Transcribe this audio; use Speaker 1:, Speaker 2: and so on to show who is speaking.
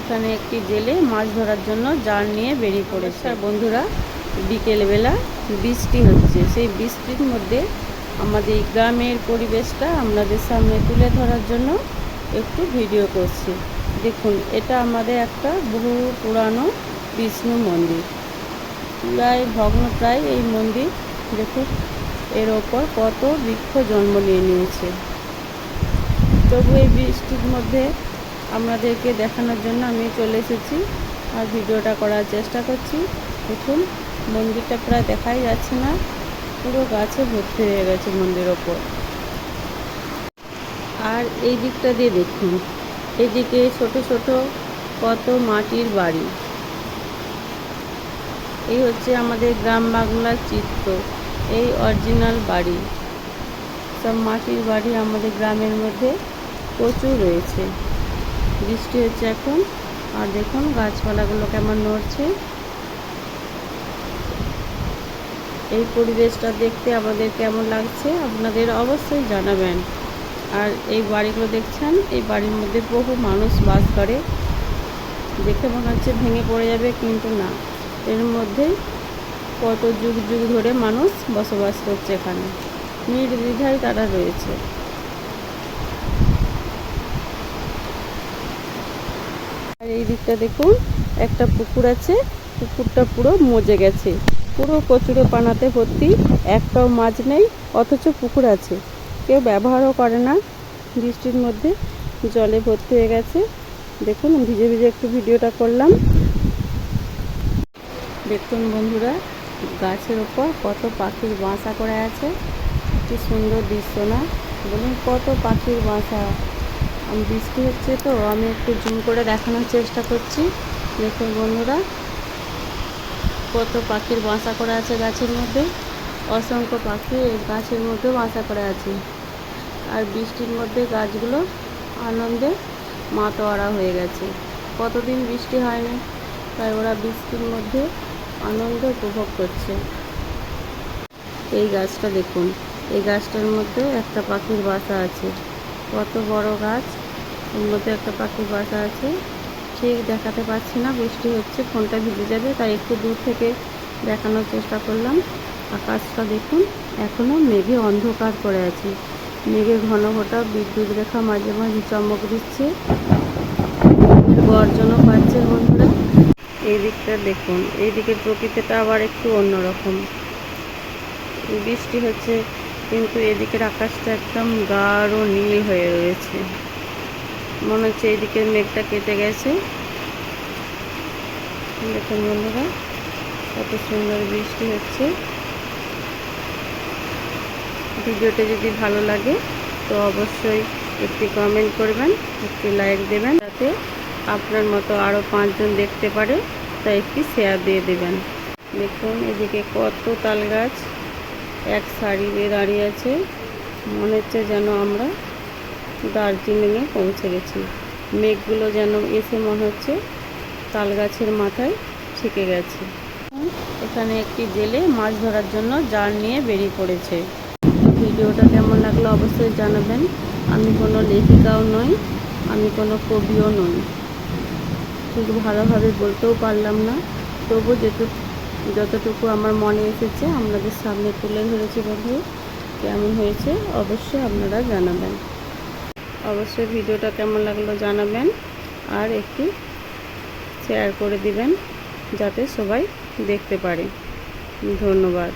Speaker 1: এখানে একটি জেলে মাছ ধরার জন্য জাল নিয়ে বেরিয়ে পড়েছে। আর বন্ধুরা, বিকেলবেলা বৃষ্টি হচ্ছে। সেই বৃষ্টির মধ্যে আমাদের গ্রামের পরিবেশটা আপনাদের সামনে তুলে ধরার জন্য একটু ভিডিও করছি। দেখুন, এটা আমাদের একটা বহু পুরানো বিষ্ণু মন্দির। প্রায় ভগ্নপ্রায় এই মন্দির, দেখুন, এর ওপর কত বৃক্ষ জন্ম নিয়ে নিয়েছে। তবু এই বৃষ্টির মধ্যে আপনাদেরকে দেখানোর জন্য আমি চলে এসেছি আর ভিডিওটা করার চেষ্টা করছি। দেখুন, মন্দিরটা প্রায় দেখাই যাচ্ছে না, পুরো গাছে ভর্তি হয়ে গেছে মন্দির ওপর। আর এই দিকটা দিয়ে দেখুন, এদিকে ছোট ছোট কত মাটির বাড়ি। এই হচ্ছে আমাদের গ্রাম বাংলার চিত্র, এই অরিজিনাল বাড়ি। সব মাটির বাড়ি আমাদের গ্রামের মধ্যে প্রচুর রয়েছে। বৃষ্টি হচ্ছে এখন। আর দেখুন, গাছপালাগুলো কেমন নড়ছে। এই পরিবেশটা দেখতে আমাদের কেমন লাগছে, আপনাদের অবশ্যই জানাবেন। আর এই বাড়িগুলো দেখছেন, এই বাড়ির মধ্যে বহু মানুষ বাস করে। দেখে মনে হচ্ছে ভেঙে পড়ে যাবে, কিন্তু না। এর মধ্যে কত যুগ যুগ ধরে মানুষ বসবাস করছে এখানে। নির্দ্বিধায় তারা রয়েছে। আর এই দিকটা দেখুন, একটা পুকুর আছে, পুকুরটা পুরো মজে গেছে। পুরো কচুরে পানাতে ভর্তি, একটাও মাছ নেই, অথচ পুকুর আছে। কেউ ব্যবহারও করে না, বৃষ্টির মধ্যে জলে ভর্তি হয়ে গেছে। দেখুন, ভিজে ভিজে একটু ভিডিওটা করলাম। দেখুন বন্ধুরা, গাছের ওপর কত পাখির বাসা করে আছে। কি সুন্দর দৃশ্য না? বলুন, কত পাখির বাসা? বৃষ্টি হচ্ছে তো, আমি একটু জুম করে দেখানোর চেষ্টা করছি। দেখুন বন্ধুরা, কত পাখির বাসা করে আছে গাছের মধ্যে, অসংখ্য পাখি গাছের মধ্যে বাসা করে আছে। আর বৃষ্টির মধ্যে গাছগুলো আনন্দে মাতোয়ারা হয়ে গেছে। কতদিন বৃষ্টি হয়নি, তাই ওরা বৃষ্টির মধ্যে আনন্দ উপভোগ করছে। এই গাছটা দেখুন, এই গাছটার মধ্যে একটা পাখির বাসা আছে। কত বড় গাছ মধ্যে একটা পাখির বাসা আছে। ঠিক দেখাতে পারছি না, বৃষ্টি হচ্ছে, ফোনটা ভিজে যাবে, তাই একটু দূর থেকে দেখানোর চেষ্টা করলাম। আকাশটা দেখুন এখনও মেঘে অন্ধকার করে আছে। মেঘে ঘন ঘটা বিদ্যুৎ রেখা মাঝে মাঝে চমক দিচ্ছে। গর্জনও পাচ্ছে বন্ধুরা। এই দিকটা দেখুন, এই দিকের প্রকৃতিটা আবার একটু অন্যরকম। বৃষ্টি হচ্ছে, কিন্তু এদিকের আকাশটা একদম গাঢ় নীল হয়ে রয়েছে। মনে হচ্ছে এইদিকের মেঘটা কেটে গেছে। দেখুন বন্ধুরা, কত সুন্দর বৃষ্টি হচ্ছে। ভিডিওটা যদি ভালো লাগে, তো অবশ্যই একটি কমেন্ট করবেন, একটি লাইক দেবেন, যাতে আপনার মতো আরও পাঁচজন দেখতে পারে, তাই একটি শেয়ার দিয়ে দেবেন। দেখুন এদিকে কত তাল গাছ, এক সারি দিয়ে দাঁড়িয়ে আছে। মনে হচ্ছে যেন আমরা দার্জিলিংয়ে পৌঁছে গেছি। মেঘগুলো যেন এসে মনে হচ্ছে তাল গাছের মাথায় ঠেকে গেছে। এখানে একটি জেলে মাছ ধরার জন্য জাল নিয়ে বেরিয়ে পড়েছে। ভিডিওটা কেমন লাগল অবশ্যই জানাবেন। আমি কোনো লেখিকাও নই, আমি কোনো কবিও নই। ঠিক ভালোভাবে বলতেও পারলাম না। তবু যেটু যতটুকু আমার মনে এসেছে, আপনাদের সামনে তুলে ধরেছি বন্ধু। কেমন হয়েছে অবশ্যই আপনারা জানাবেন। অবশ্যই ভিডিওটা কেমন লাগল জানাবেন আর একটি শেয়ার করে দিবেন যাতে সবাই দেখতে পারে। ধন্যবাদ।